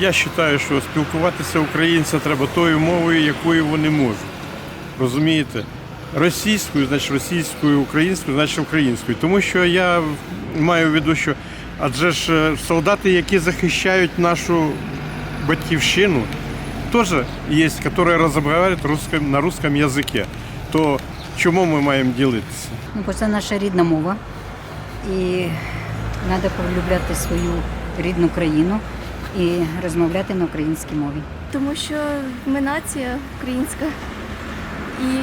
Я вважаю, що спілкуватися українцям треба тою мовою, якою вони можуть. Розумієте? Російською, значить російською, українською, значить українською. Тому що я маю в виду, що адже ж е, солдати, які захищають нашу батьківщину, теж є, які розмовляють на русском язикі. То чому ми маємо ділитися? Ну, бо це наша рідна мова. І треба полюбляти свою рідну країну і розмовляти на українській мові. тому що ми нація українська. І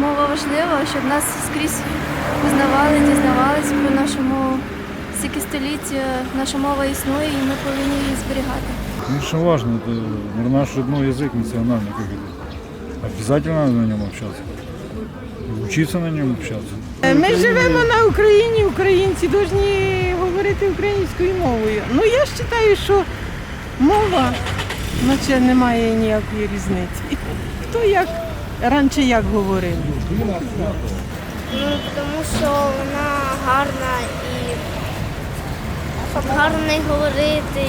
мова важлива, щоб нас скрізь визнавали, дізнавались про нашу мову. Стільки століть е, наша мова існує і ми повинні її зберігати. Конечно, важно. Это наш родной язык национальный, как это. Обязательно надо на нем общаться. И Учиться на нем общаться. Ми живемо на Україні, українці повинні говорити українською мовою. Ну я вважаю, що мова наче немає ніякої різниці. Хто як раніше як говорив? Ну, тому що вона гарна і щоб гарно нею говорити.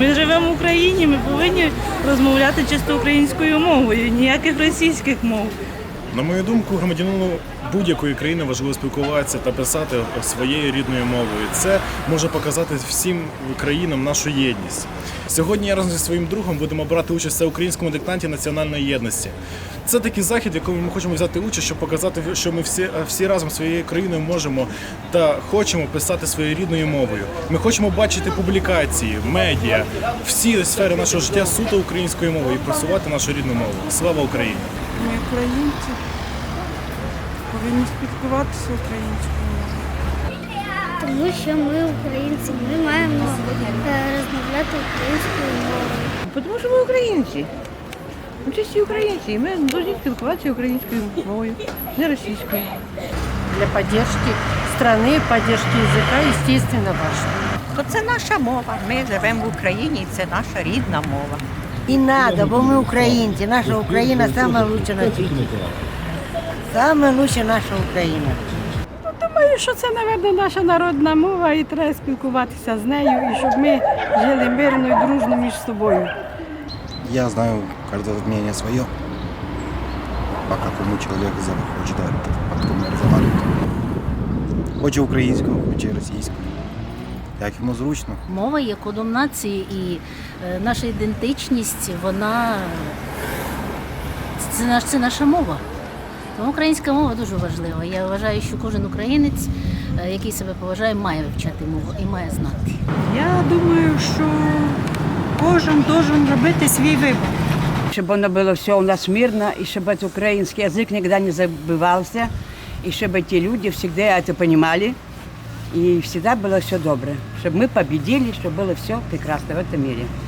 Ми живемо в Україні, ми повинні розмовляти чисто українською мовою, ніяких російських мов. На мою думку, громадянину будь-якої країни важливо спілкуватися та писати своєю рідною мовою. Це може показати всім країнам нашу єдність. Сьогодні я разом зі своїм другом будемо брати участь в всеукраїнському диктанті національної єдності. Це такий захід, в якому ми хочемо взяти участь, щоб показати, що ми всі, всі разом своєю країною можемо та хочемо писати своєю рідною мовою. Ми хочемо бачити публікації, медіа, всі сфери нашого життя суто українською мовою і просувати нашу рідну мову. Слава Україні! Ми українці повинні спілкуватися українською мовою. Тому що ми українці, ми маємо е, розмовляти українською мовою. Тому що ми українці. Ми чисті українці, і ми повинні спілкуватися українською мовою, не російською. для поддержки страны, поддержки языка, естественно, важно. То це наша мова. Ми живемо в Україні, і це наша рідна мова. І надо, бо ми українці. Наша Україна лучша на світі. Саме наша Україна. Думаю, що це, мабуть, наша народна мова і треба спілкуватися з нею, і щоб ми жили мирно і дружно між собою. Я знаю каждое мнение свое. По какому человеку захочет, да, по какому разговаривать. Хоче українською, хоче російською. Як йому зручно. Мова є кодом нації, і е, наша ідентичність, вона це, наш, це наша мова. Тому українська мова дуже важлива. Я вважаю, що кожен українець, е, який себе поважає, має вивчати мову і має знати. Я думаю, що кожен має робити свій вибір. Щоб воно було все у нас мирно, і щоб український язик ніколи не забувався, і щоб ті люди завжди це розуміли, і завжди було все добре. Щоб ми победили, щоб було все прекрасно в цьому світі.